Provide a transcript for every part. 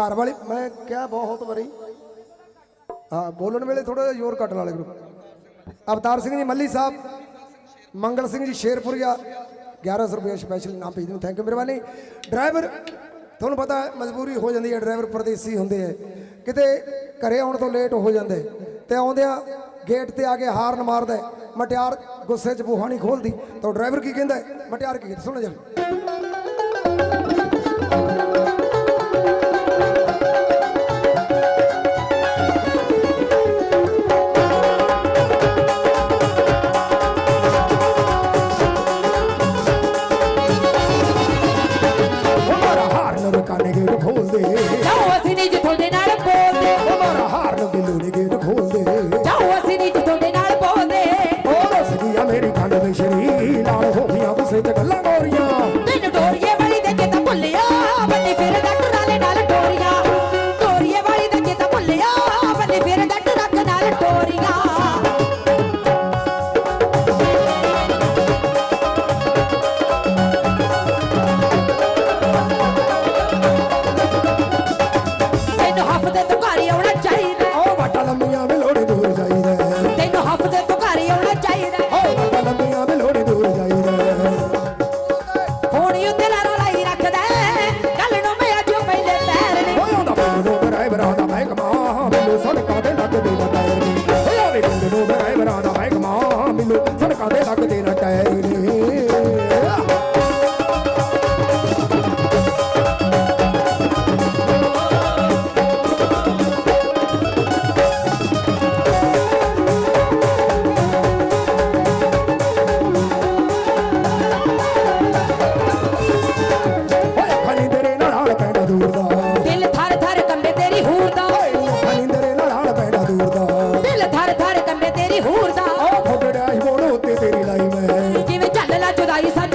ਘਰ ਵਾਲੇ, ਮੈਂ ਕਿਹਾ ਬਹੁਤ ਵਾਰੀ। ਹਾਂ, ਬੋਲਣ ਵੇਲੇ ਥੋੜਾ ਜਿਹਾ ਜ਼ੋਰ ਘਟਣ ਵਾਲੇ ਗੁਰੂ ਅਵਤਾਰ ਸਿੰਘ ਜੀ, ਮੱਲੀ ਸਾਹਿਬ, ਮੰਗਲ ਸਿੰਘ ਜੀ ਸ਼ੇਰਪੁਰੀਆ 1100 ਰੁਪਏ ਸਪੈਸ਼ਲ ਨਾਮ ਭੇਜ ਦਿਓ ਥੈਂਕ ਯੂ ਮਿਹਰਬਾਨੀ। ਡਰਾਈਵਰ ਤੁਹਾਨੂੰ ਪਤਾ ਮਜਬੂਰੀ ਹੋ ਜਾਂਦੀ ਹੈ ਡਰਾਈਵਰ ਪਰਦੇਸੀ ਹੁੰਦੇ ਹੈ। ਕਿਤੇ ਘਰੇ ਆਉਣ ਤੋਂ ਲੇਟ ਹੋ ਜਾਂਦੇ। ਤੇ ਆਉਂਦਿਆਂ ਗੇਟ ਤੇ ਆ ਕੇ ਹਾਰਨ ਮਾਰਦਾ ਮਟਿਆਰ ਗੁੱਸੇ 'ਚ ਬੂਹਾ ਨਹੀਂ ਖੋਲਦੀ। ਤਾਂ ਡਰਾਈਵਰ ਕੀ ਕਹਿੰਦਾ ਮਟਿਆਰ ਕੀ ਕਹਿੰਦਾ? ਸੁਣ ਜਾ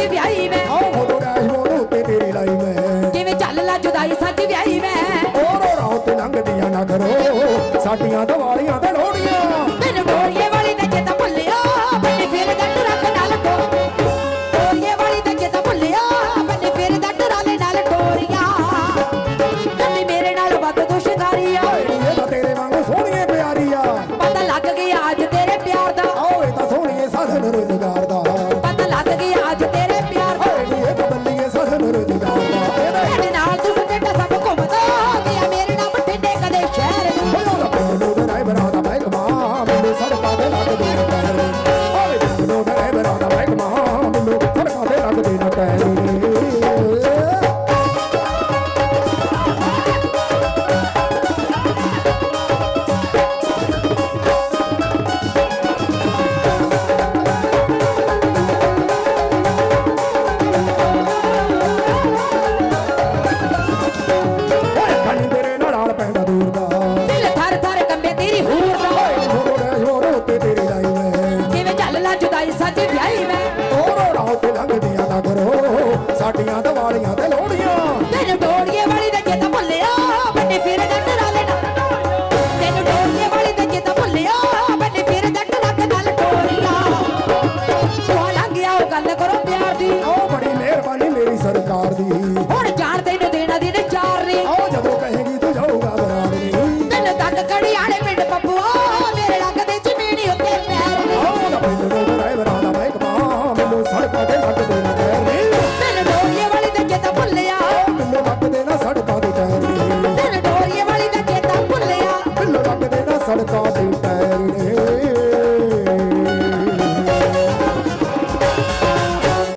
ਸੱਚ ਵਿਆਹੀ ਮੈਂ। ਆਉ ਹੋ ਡੈਸ਼ ਬੋਰਡ ਉੱਤੇ ਤੇਰੀ ਲਾਈ ਮੈਂ। ਜਿਵੇਂ ਚੱਲ ਲਾ ਜੁਦਾਈ ਸੱਚ ਵਿਆਹੀ ਮੈਂ। ਉਹ ਰੋ ਰੋ ਤੇ ਲੰਘਦੀਆਂ ਨਾ ਕਰੋ। ਸਾਡੀਆਂ ਦੀਵਾਲੀਆਂ ਤੇ ਲੋੜੀਆਂ ਫਿਰ ਡੋਰੀਏ ਵਾਲੀ ਤੇ ਜੇ ਤਾਂ ਭੁੱਲਿਓ ਬੰਨੇ ਫਿਰ ਦਾ ਟੁਰਾ ਕੇ ਨਾਲ ਟੋ ਡੋਰੀਏ ਵਾਲੀ ਤੇ ਜੇ ਤਾਂ ਭੁੱਲਿਓ ਬੰਨੇ ਫਿਰ ਦਾ ਟੁਰਾ ਲੈ ਨਾਲ ਡੋਰੀਆਂ ਤੇ ਮੇਰੇ ਨਾਲ ਵੱਧ ਦੁਸ਼ਕਾਰੀ ਆ। ਤੇਰੇ ਵਾਂਗੂ ਸੋਹਣੀਏ ਪਿਆਰੀ ਆ ਪਤਾ ਲੱਗ ਗਿਆ ਅੱਜ Bye-bye.